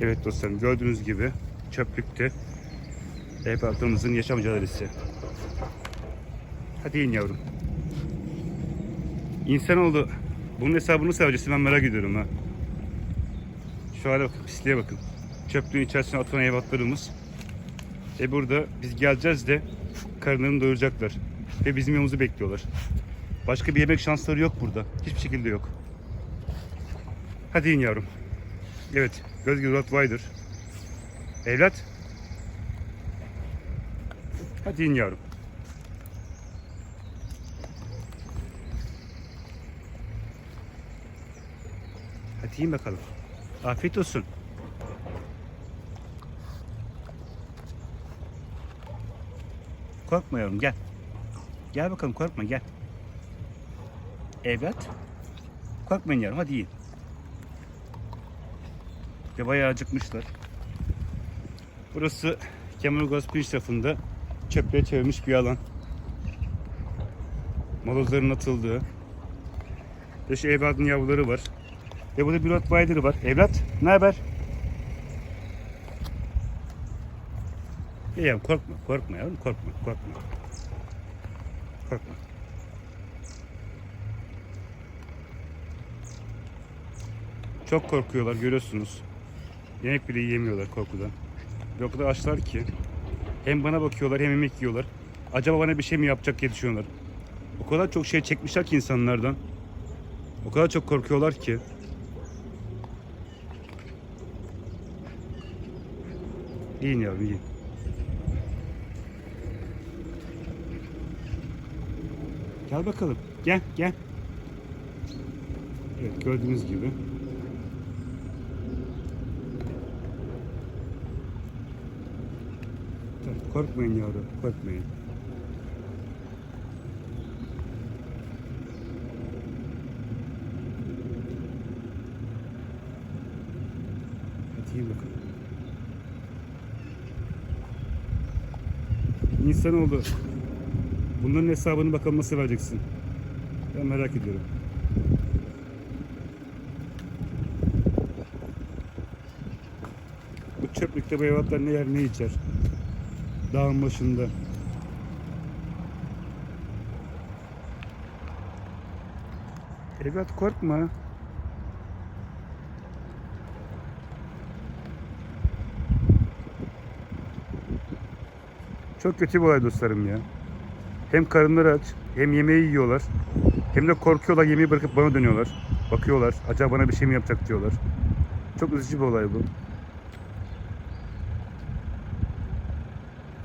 Evet dostlarım gördüğünüz gibi çöplükte halkımızın yaşam mücadelesi. Hadi in yavrum. İnsanoğlu bunun hesabını vereceksin ben merak ediyorum ha. Şu hale bakın pisliğe bakın. Çöplüğün içerisine atılan hayvanlarımız. E burada biz geleceğiz de karınlarını doyuracaklar. Ve bizim yolumuzu bekliyorlar. Başka bir yemek şansları yok burada. Hiçbir şekilde yok. Hadi in yavrum. Evet, göz gibi Rottweiler. Evlat. Hadi in yavrum. Hadi in bakalım. Afiyet olsun. Korkma yavrum gel. Gel bakalım korkma gel. Evlat. Korkmayın yavrum hadi yiyin. Ve bayağı acıkmışlar. Burası Kemalgaz Pirinç tarafında çöplüğe çevirmiş bir alan. Molozların atıldığı. Ve şu evladın yavruları var. Ve burada bir Rottweiler var. Evlat ne haber? İyi korkma, korkma yavrum, korkma, korkma. Korkma. Çok korkuyorlar görüyorsunuz. Yemek bile yiyemiyorlar korkudan. Ve o kadar açlar ki hem bana bakıyorlar hem yemek yiyorlar. Acaba bana bir şey mi yapacak diye düşünüyorlar. O kadar çok şey çekmişler ki insanlardan. O kadar çok korkuyorlar ki. Yiyin yavrum yiyin. Gel bakalım. Gel gel. Evet gördüğünüz gibi. Tamam, Korkmayın yavrum, korkmayın. Yiyin bakalım. İnsanoğlu bunların hesabını bakalım nasıl vereceksin? Ben merak ediyorum. Bu çöplükte bu hayvanlar ne yer ne içer? Dağın başında. Evlat korkma. Çok kötü bir olay dostlarım ya. Hem karınları aç, hem yemeği yiyorlar. Hem de korkuyorlar yemeği bırakıp bana dönüyorlar. Bakıyorlar, acaba bana bir şey mi yapacak diyorlar. Çok üzücü bir olay bu.